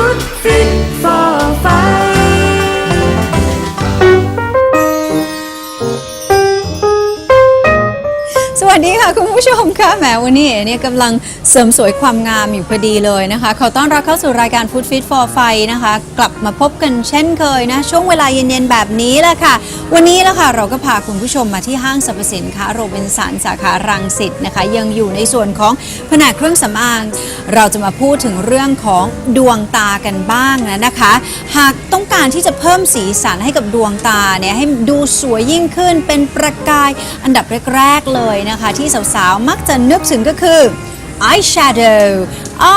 ุตฟิตฟอฟสวัสดีค่ะคุณ ผู้ชมค่ะแหมวันนี้เนี่ยกำลังเสริมสวยความงามอยู่พอดีเลยนะคะ ขอต้อนรับเข้าสู่รายการ Food Fit for f i นะคะ กลับมาพบกันเช่นเคยนะ ช่วงเวลาเย็น ๆ แบบนี้แหละค่ะ วันนี้แหละค่ะเราก็พาคุณผู้ชมมาที่ห้างสรรพสินค้าโรบินสันสาขารังสิตนะคะ ยังอยู่ในส่วนของแผนกเครื่องสำอาง เราจะมาพูดถึงเรื่องของดวงตากันบ้างนะนะคะ หากต้องการที่จะเพิ่มสีสันให้กับดวงตาเนี่ยให้ดูสวยยิ่งขึ้นเป็นประกายอันดับแรกๆเลยนะคะ ที่สาวๆมักจะนึกถึงก็คือ eyeshadow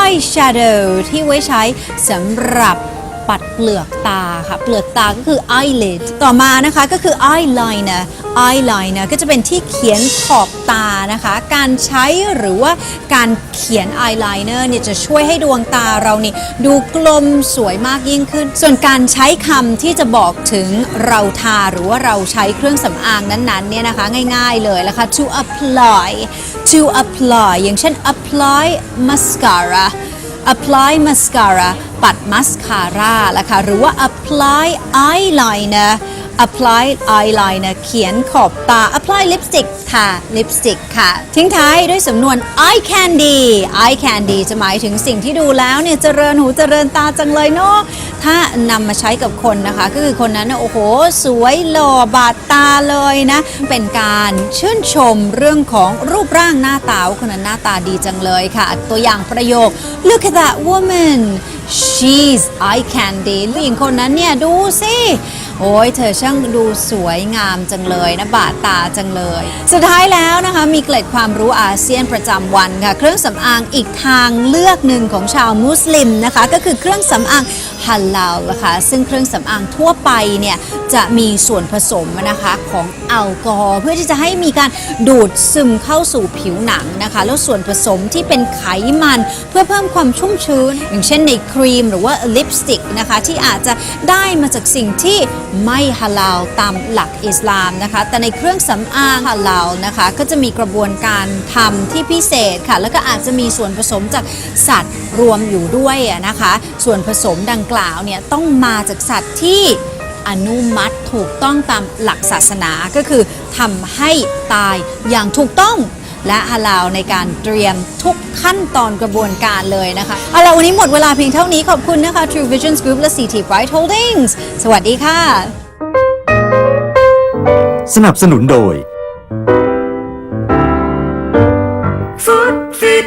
eyeshadow ที่ไว้ใช้สำหรับปัดเปลือกตาค่ะ เปลือกตาก็คือ eyelid ต่อมานะคะก็คือ eyeliner eyeliner ก็จะเป็นที่เขียนขอบตานะคะ การใช้หรือว่าการเขียน eyeliner เนี่ยจะช่วยให้ดวงตาเรานี่ดูกลมสวยมากยิ่งขึ้น ส่วนการใช้คำที่จะบอกถึงเราทาหรือว่าเราใช้เครื่องสำอางนั้นๆเนี่ยนะคะง่ายๆเลยละค่ะ to apply to apply อย่างเช่น apply mascara apply mascara ปัดมัสคาร่าละค่ะหรือว่า apply eyeliner apply eyeliner เขียนขอบตา apply lipstick ค่ะ lipstick ค่ะ ทิ้งท้ายด้วยสำนวน eye candy eye candy จะหมายถึงสิ่งที่ดูแล้วเนี่ยเจริญหูเจริญตาจังเลยเนาะถ้านำมาใช้กับคนนะคะก็คือคนนั้นโอ้โห สวยหล่อบาดตาเลยนะ เป็นการชื่นชมเรื่องของรูปร่างหน้าตาคนนั้นหน้าตาดีจังเลยค่ะ ตัวอย่างประโยค look at that woman she's eye candy ผู้หญิงคนนั้นเนี่ย ดูสิ โอ้ยเธอช่างดูสวยงามจังเลยนะ บาดตาจังเลย สุดท้ายแล้วนะคะ มีเกล็ดความรู้อาเซียนประจำวันค่ะ เครื่องสำอางอีกทางเลือกหนึ่งของชาวมุสลิมนะคะ ก็คือเครื่องสำอางฮัลลาลนะคะซึ่งเครื่องสำอางทั่วไปเนี่ยจะมีส่วนผสมนะคะของแอลกอฮอล์เพื่อที่จะให้มีการดูดซึมเข้าสู่ผิวหนังนะคะ แล้วส่วนผสมที่เป็นไขมันเพื่อเพิ่มความชุ่มชื้น อย่างเช่นในครีมหรือว่าลิปสติกนะคะที่อาจจะได้มาจากสิ่งที่ไม่ฮาลาลตามหลักอิสลามนะคะ แต่ในเครื่องสำอางฮาลาลนะคะ ก็จะมีกระบวนการทำที่พิเศษค่ะ แล้วก็อาจจะมีส่วนผสมจากสัตว์รวมอยู่ด้วยนะคะ ส่วนผสมดังกล่าวเนี่ยต้องมาจากสัตว์ที่อนุมัติถูกต้องตามหลักศาสนาก็คือทำให้ตายอย่างถูกต้อง และฮาลาลในการเตรียมทุกขั้นตอนกระบวนการเลยนะคะเอาละวันนี้หมดเวลาเพียงเท่านี้ขอบคุณนะคะ True Visions Group และ CT Bright Holdings สวัสดีค่ะ สนับสนุนโดย Food Fit